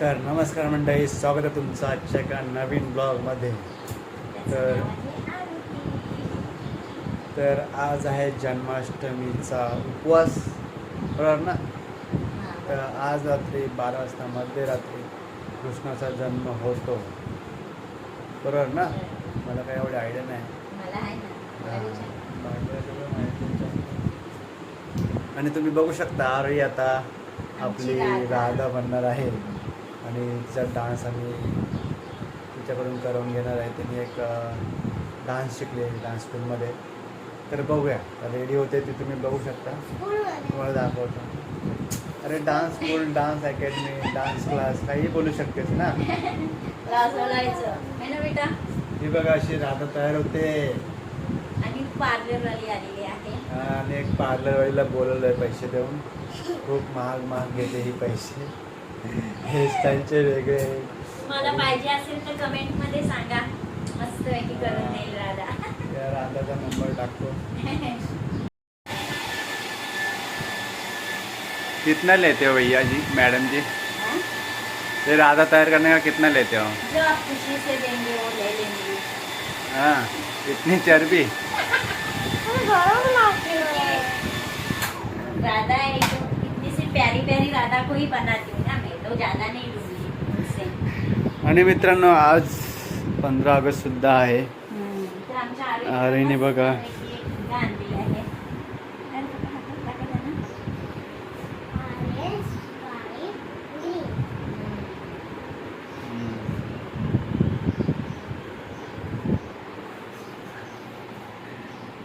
तर नमस्कार मंडळी स्वागत आहे तुमचं आजच्या एका नवीन ब्लॉगमध्ये. तर तर आज आहे जन्माष्टमीचा उपवास बरोबर ना? तर आज रात्री बारा वाजता मध्यरात्री कृष्णाचा जन्म होतो. बरोबर ना? मला काही एवढी आयडिया नाही. आणि तुम्ही बघू शकता आरही आता आपली. राधा बनणार आहे. आणि तिचा डान्स आम्ही तिच्याकडून करून घेणार आहे. तिने एक डान्स शिकले डान्स स्कूलमध्ये. तर बघूया. रेडी होते ते तुम्ही बघू शकता. तुम्हाला दाखवतो. अरे dance school dance academy dance class काही बोलू शकतेस ना? है बघा अशी राधा तयार होते. आणि पार्लर वाली आलेली आहे. आणि एक पार्लरवालीला बोलवलं आहे पैसे देऊन. खूप महाग महाग घेते ही पैसे. हेअरस्टाईलचे वेगळे. मला पाहिजे असेल तर कमेंटमध्ये सांगा. मस्त पैकी करून देईल राधा. राधाचा नंबर टाकतो. कितना लेते हो भैया जी मैडम जी? हाँ? ये राधा तैयार करने का कितना लेते हो? जो आप खुशी से देंगे वो ले लेंगे। हाँ इतनी चर्बी। राधा एक इतनी सी प्यारी प्यारी राधा को ही बनाती हूँ ना आणि मित्रांनो आज पंधरा ऑगस्ट सुद्धा आहे. आरोहीने बघा. तर टाकायचं ना?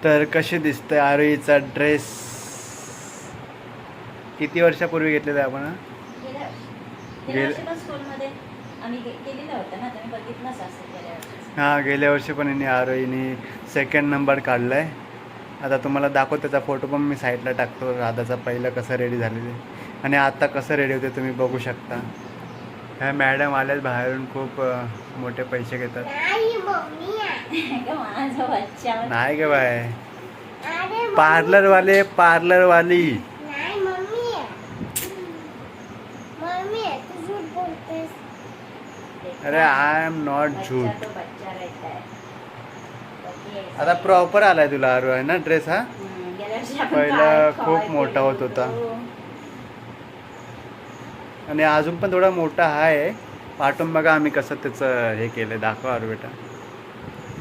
तर कशी दिसते आरोहीचा ड्रेस? किती वर्षापूर्वी घेतलेला आहे आपण गेल्या- गेल्या वर्षी पण स्कूलमध्ये आम्ही गे- केलेलं होतं ना तुम्ही बघितलंच असेल गेल्या वर्षी. हा गेल्या वर्षी पण यांनी आरोहीने सेकंड नंबर काढला आहे आता तुम्हाला दाखव त्याचा फोटो पण मी साईडला टाकतो. राधाचा पहिलं कसं रेडी झालेले आणि आता कसं रेडी होते तुम्ही बघू शकता. ह्या मॅडम आल्याच बाहेरून खूप मोठे पैसे घेतात. का माझा बच्चा. नाही ग बाय पार्लरवाले पार्लरवाली अरे आय एम नॉट ऐसा- आता प्रॉपर आलाय तुला आरो आहे ना ड्रेस हा पहिला खूप मोठा होत होता. आणि अजून पण थोडा मोठा आहे पाठून बघा आम्ही कसं त्याचं हे केलं दाखवा अरे बेटा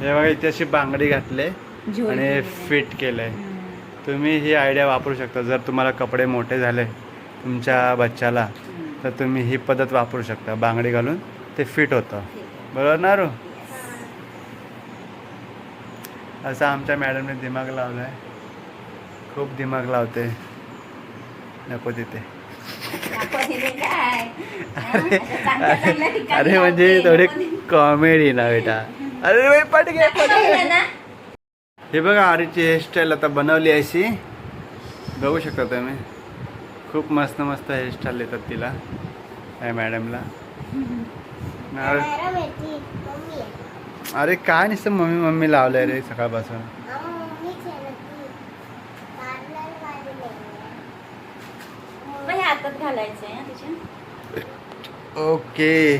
हे बघा इथे अशी बांगडी घातले आणि. फिट केलंय. तुम्ही ही आयडिया वापरू शकता जर तुम्हाला कपडे मोठे झाले तुमच्या बच्चाला. तर तुम्ही ही पद्धत वापरू शकता बांगडी घालून ते फिट होतं आहे. बरोबर ना रो. असं आमच्या मॅडमने दिमाग लावला आहे खूप दिमाग लावते नको तिथे अरे म्हणजे. थोडे. कॉमेडी ना बेटा अरे बाई, पट घे? हे बघा आरीची हेअरस्टाईल आता बनवली अशी बघू शकता तुम्ही खूप मस्त मस्त हेअरस्टाईल येतात तिला या मॅडमला अरे- अरे काय नुसतं मम्मी मम्मी लावलंय रे सकाळपासून? ओके.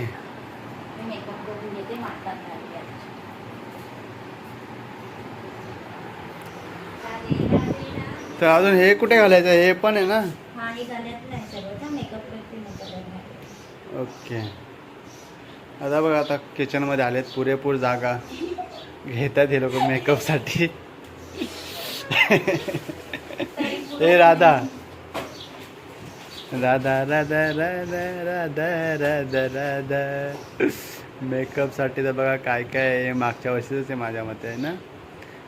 तर अजून हे कुठे घालायचं? हे पण आहे ना? ओके. आता बघा आता किचनमध्ये आलेत. पुरेपूर जागा घेतात हे लोक मेकअपसाठी हे राधा. राधा राधा राधा राधा राधा राधा. मेकअपसाठी तर बघा काय काय हे मागच्या वर्षीच आहे माझ्या मते आहे ना?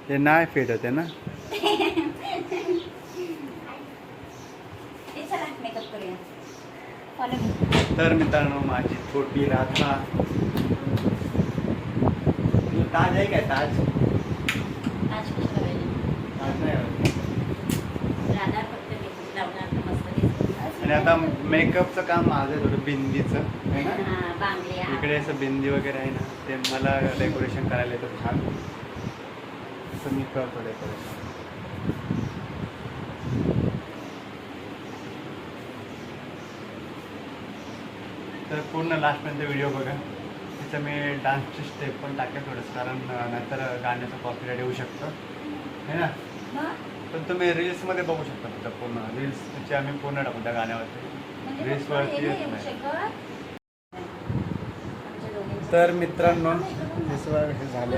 हे नाही फिट होते ना? मेकअप फॉलो तर मित्रांनो माझी छोटी राधा. ताज आहे काय ताज? आणि आता मेकअपचं काम माझं आहे थोडं बिंदीचं आहे ना? हा इकडे असं बिंदी वगैरे आहे ना ते मला डेकोरेशन करायला येतं छान. असं मी करतो डेकोरेशन तर पूर्ण लास्टपर्यंत व्हिडिओ बघा. तिथं मी डान्सची स्टेप पण टाकेल थोडंसं कारण नंतर गाण्याचं कॉपीराईट येऊ शकतं. है ना? पण तुम्ही रील्समध्ये बघू शकता फक्त पूर्ण. रील्सची आम्ही पूर्ण टाकू त्या गाण्यावरती. म्हणजे Reels फक्त वरती हे नाही येत नाही. तर मित्रांनो केस हे झाले.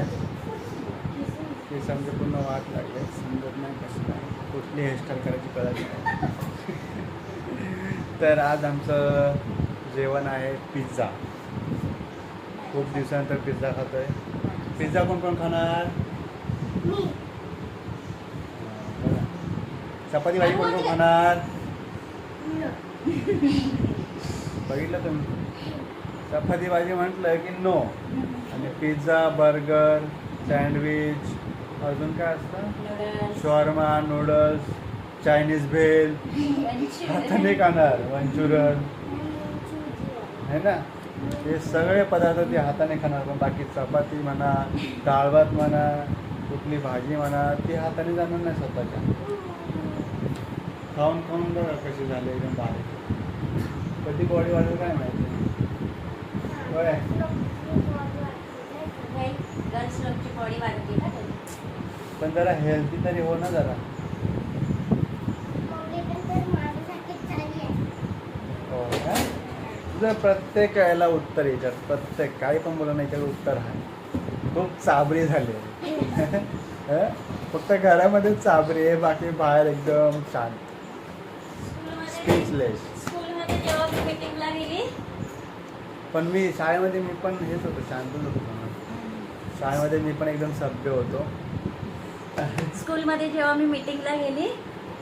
केस आमचे पूर्ण वाट लागले. समजत नाही कसं काय. कुठली हेअरस्टाईल करायची कळत नाही. तर आज आमचं जेवण आहे पिझ्झा. खूप दिवसानंतर पिझ्झा खातोय. पिझ्झा कोण कोण खाणार. चपाती भाजी कोण कोण खाणार? बघितलं तुम्ही? चपाती भाजी म्हटलं की नो आणि पिझ्झा बर्गर सँडविच अजून काय असतं? Shawarma noodles Chinese bhel. हाताने. खाणार मंचुरन है ना? हे सगळे पदार्थ ते हाताने खाणार पण बाकी चपाती म्हणा डाळ भात म्हणा कुठली भाजी म्हणा ती हाताने जाणार नाही स्वतःच्या. खाऊन खाऊन बघा कसे झाले एकदम बाहेर कधी बॉडी वाढेल काय माहिती? होय. पण जरा हेल्थी तरी हो ना जरा हो का तुझं प्रत्येक याला उत्तर याच्यात प्रत्येक काही पण बोला नाही याच्यात उत्तर आहे. खूप चाबरी झाली. आहे. हं? फक्त घरामध्ये चाबरी आहे बाकी बाहेर एकदम शांत स्कूलमध्ये स्पीचलेस पण मी शाळेमध्ये मी पण हेच होतो शांतच होतो. शाळेमध्ये मी पण एकदम सभ्य होतो. स्कूलमध्ये जेव्हा मी मीटिंगला गेली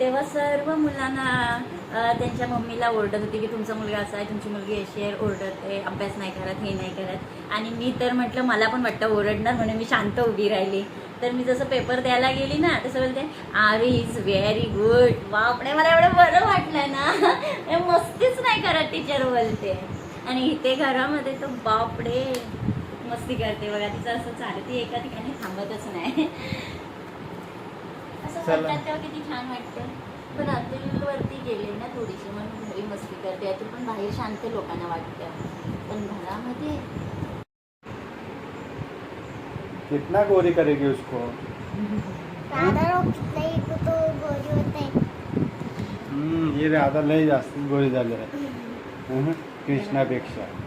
तेव्हा सर्व मुलांना त्यांच्या मम्मीला ओरडत होती की तुमचा मुलगा असा आहे तुमची मुलगी अशी आहे ओरडते अभ्यास नाही करत हे नाही करत. आणि मी तर म्हटलं मला पण वाटतं ओरडणार म्हणून मी शांत उभी राहिली. तर मी जसं पेपर द्यायला गेली ना तसं बोलते आर इज व्हेरी गुड बापडे मला एवढं बरं वाटलं ना. मस्तीच नाही करत टीचर बोलते. आणि इथे घरामध्ये तो बापडे मस्ती करते बघा तिचं असं चालते एका ठिकाणी थांबतच नाही. असं. बोलतात तेव्हा किती छान वाटतं. पण अतुल वरती गेले ना थोडीशी म्हणून घरी मस्ती करते. अतुल पण बाहेर शांत लोकांना वाटतं. पण घरामध्ये कितना गोरी करेगी उसको? हम्म, हे रे आता लय जास्त गोळी झाले आहे कृष्णापेक्षा।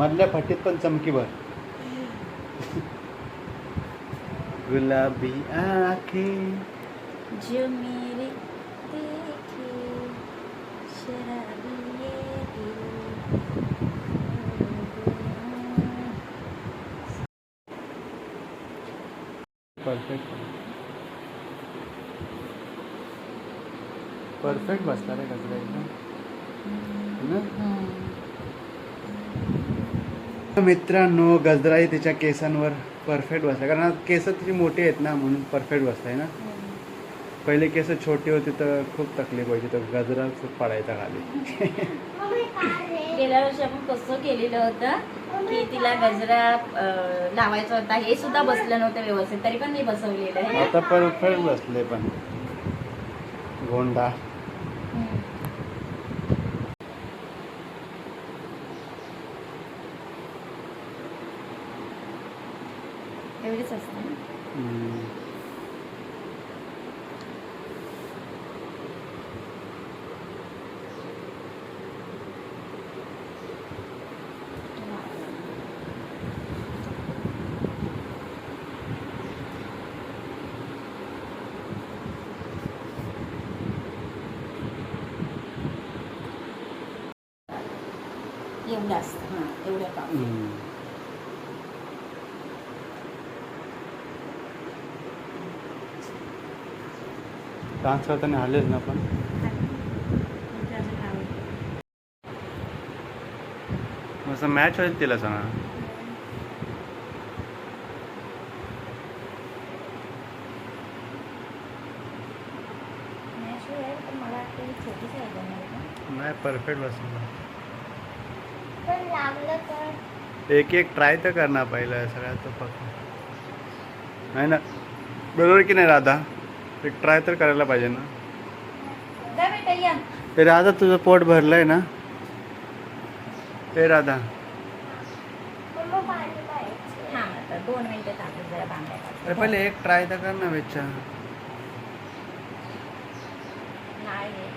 मधल्या फटीत पण चमकी भर गुलाबी आंखें. जो मेरे देखे शराबी ये परफेक्ट परफेक्ट बसला रे गजरा एकदम. ना? मित्रांनो गजराही तिच्या केसांवर परफेक्ट बसला कारण केस तिची मोठी आहेत ना म्हणून परफेक्ट बसलाय ना? पहिले केस छोटी होती तर खूप तकलीफ व्हायची तर गजरा खूप पडायचा खाली. गेल्या वर्षी आपण कसं केलेलं होतं की तिला गजरा लावायचा होता. हे सुद्धा बसलं नव्हतं व्यवस्थित तरी पण मी बसवलेलं आहे. आता परफेक्ट बसले पण. गोंडा. एवढीच असते ना हम्म. एवढं असतं हां एवढं काम डान्स करताना हल्लेच ना पण. असं मॅच होईल तिला सांगा. नाही परफेक्ट बसला. पण लागलं तर? एक एक ट्राय तर करणार पहिलं सगळ्यात तो फक्त नाही ना. बरोबर की नाही राधा? एक ट्राय तर करायला पाहिजे ना. जा बेटा या. ए राधा तुझं पोट भरलंय ना? ए राधा. थांब आता दोन मिनिटं थांबू जरा बांगड्या अरे. पहिले एक ट्राय तर कर ना बेच्चा. नाही.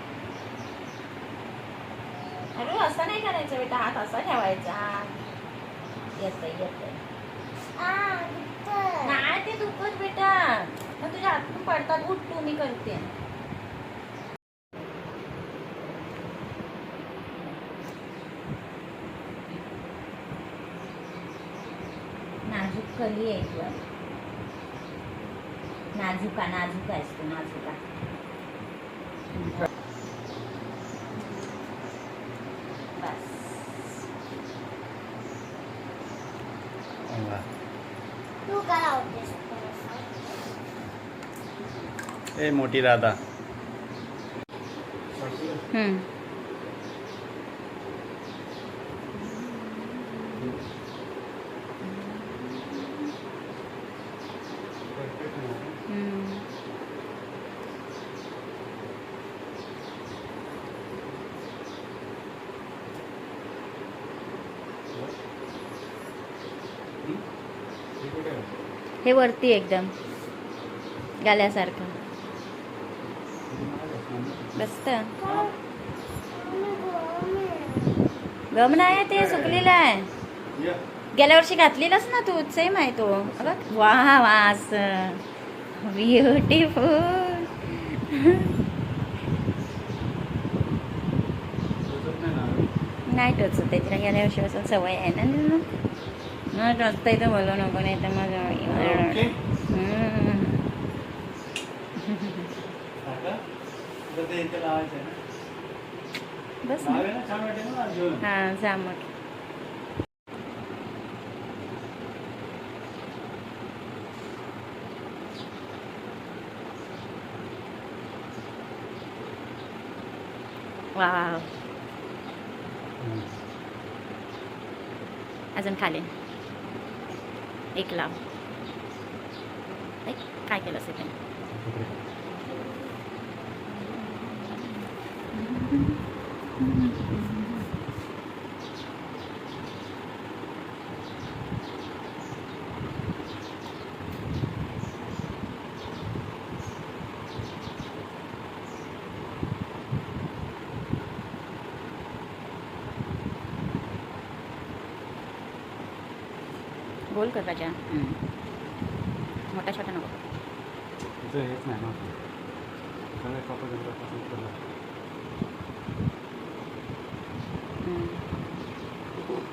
अरे असं नाही करायचं बेटा हात असा ठेवायचा. येत येत नाही ते दुखत बेटा. मग तुझ्या हातून पडतात उठ तू मी करते. नाजूक कली आहे तू नाजुका नाजुका आहेस तू नाजुका बस. तू काय आवडतेस ए मोठी राधा हे वरती एकदम. गाल्यासारखं. बसत गम नाही ते सुकलेलं आहे. गेल्या वर्षी घातलेलाच ना तू सेम आहे तो. बघ. वा वास ब्युटिफुल नाही टोचत आहे तिला. गेल्या वर्षीपासून सवय आहे ना नाही टोचता तर बोलू नको नाही तर मग. बस ना. हां जा मग. वाव. अजून खाली. एक लाव. काय केलं असेल गोल कर राजा. मोठा छोटा नको हेच नाही ना सगळे कपडे पसंत करतात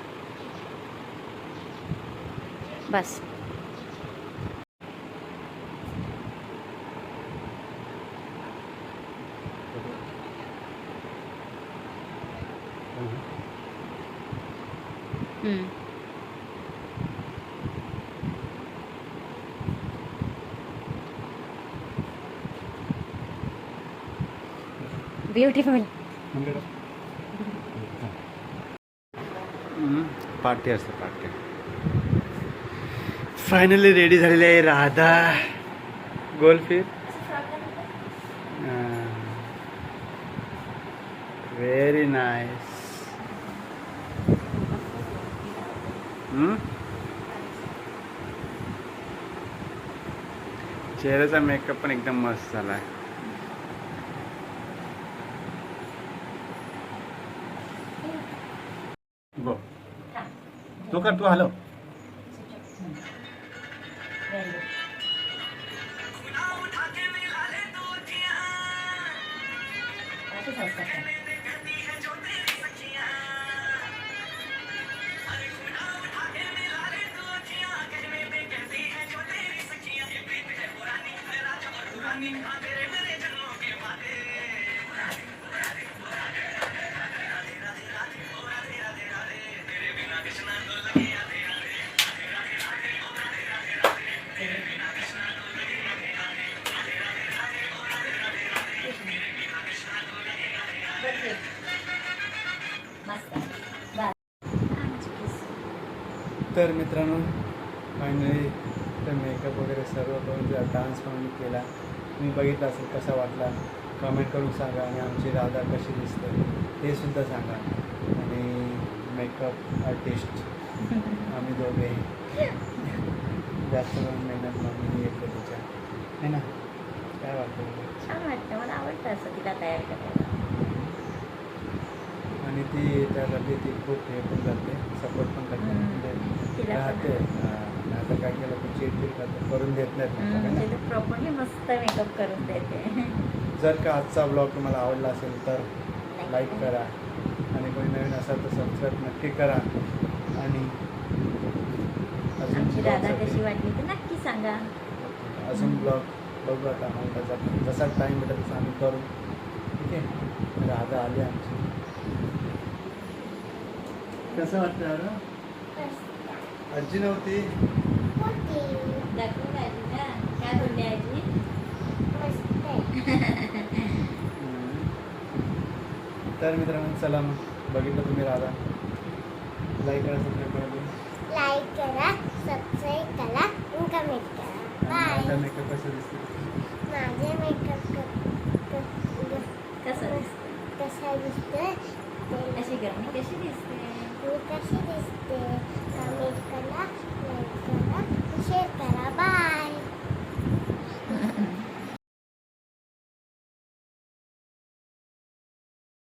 हम्म. बस हम्म. ब्युटिफुल पार्टी असते पार्टी. फायनली रेडी झालेली आहे राधा. गोलफीर व्हेरी नाईस चेहऱ्याचा मेकअप पण एकदम मस्त झाला आहे तो कर तू हॅलो। मित्रांनो फायनली तर मेकअप वगैरे सर्व करून डान्स पण मी केला. तुम्ही बघितला असेल कसा वाटला कमेंट करून सांगा आणि आमची राधा कशी दिसते ते सुद्धा सांगा. आणि मेकअप आर्टिस्ट आम्ही दोघे. जास्त करून मेहनत मम्मीने येतो तिच्या. है ना? काय वाटतं? छान वाटतं. मला आवडतं असं तिला तयार करायला आणि ती त्यासाठी ती खूप हे पण करते सपोर्ट पण करते. म्हणजे राहते. आता काय केलं की चिडचिड करते करून देत नाहीत है म्हणजे प्रॉपरली मस्त मेकअप करून देते. जर का आजचा ब्लॉग तुम्हाला आवडला असेल तर लाईक करा. आणि कोणी नवीन असाल तर सबस्क्राईब नक्की करा. आणि अजून आमची साठी- कशी वाटली तर नक्की सांगा. अजून ब्लॉग बघू आता. आम्हाला त्याचा जसा टाईम भेटेल तसा आम्ही करू. ठीक आहे? राधा आली आमची. कसं वाटतं राधा आजी नव्हती? दाखवू का आजीला काय बोलली आजी? हम्म. तर मित्रांनो चला मग. बघितलं तुम्ही राधा. लाईक करा सबस्क्राईब करा please. लाईक करा सबस्क्राईब करा आणि कमेंट करा. आणि माझा बाय मेकअप कसं दिसतो माझे मेकअप कसं दिसतं कसा दिसतोय? अशी गर्मी कशी दिसते कशी दिसते